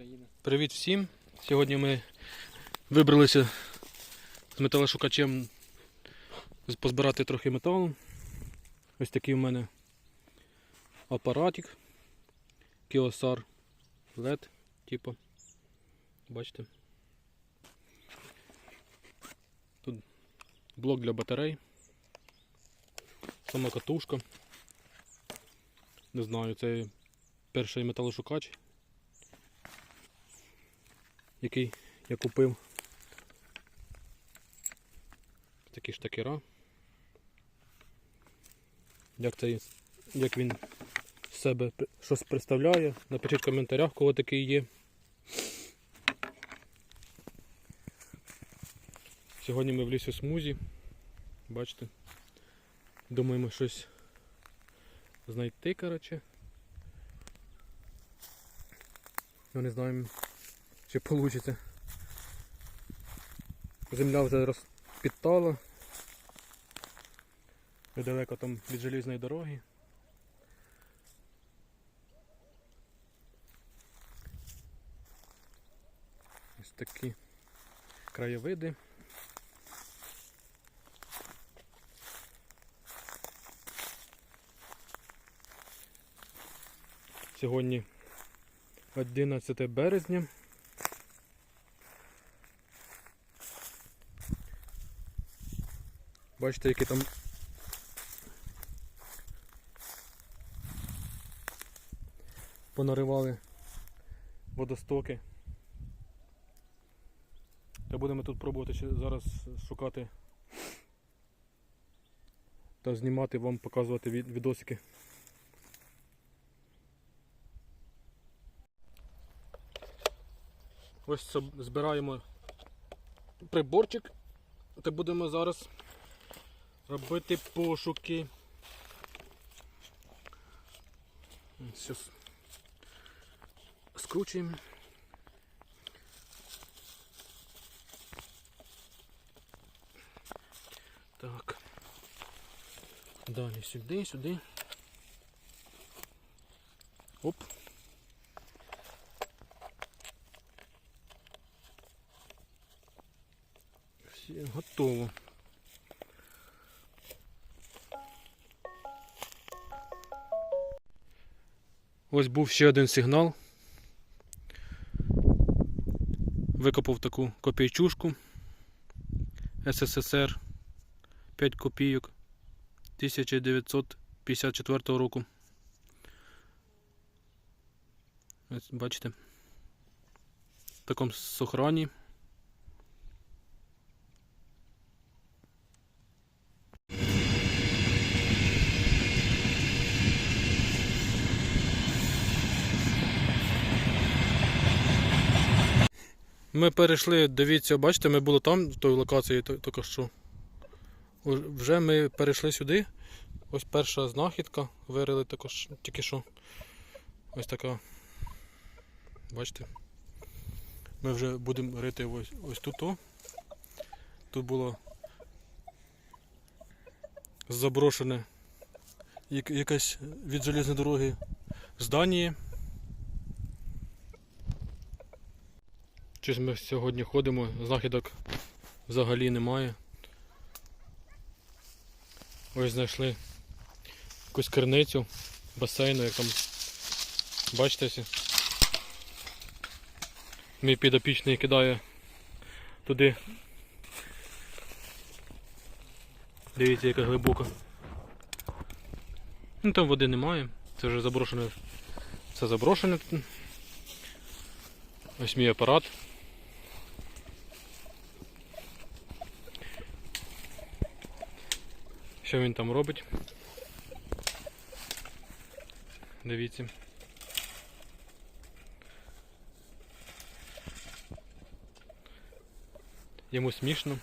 України. Привіт всім! Сьогодні ми вибралися з металошукачем позбирати трохи металу. Ось такий в мене апаратик. Кіосар LED, типу. Бачите. Тут блок для батарей. Сама катушка. Не знаю, це перший металошукач який я купив. Такі штакера. Як, це, як він з себе щось представляє, напишіть в коментарях, кого такий є. Сьогодні ми в лісі смузі. Бачите. Думаємо щось знайти, коротше. Ну не знаємо, чи вийде. Земля вже розпідтала. Недалеко там від желізної дороги. Ось такі краєвиди. Сьогодні 11 березня. Бачите, які там понаривали водостоки. Та будемо тут пробувати зараз шукати та знімати вам, показувати від- відосики. Ось збираємо приборчик. Та будемо зараз робити пошуки. Зараз скручуємо. Так. Далі сюди, сюди. Оп. Все, готово. Ось був ще один сигнал. Викопав таку копійчушку СССР 5 копійок 1954 року. Ось бачите. В такому сохрані. Ми перейшли, дивіться, бачите, ми були там, в той локації тільки що. Вже ми перейшли сюди. Ось перша знахідка. Вирили також тільки що. Ось така. Бачите? Ми вже будемо рити ось, ось тут. О. Тут було заброшене якесь від железної дороги здання. Щось ми сьогодні ходимо, знахідок взагалі немає. Ось знайшли якусь керницю басейну, як там бачите. Мій підопічний кидає туди. Дивіться, яка глибока. Ну там води немає. Це вже заброшене. Це заброшене. Ось мій апарат. Що він там робить? Дивіться. Йому смішно.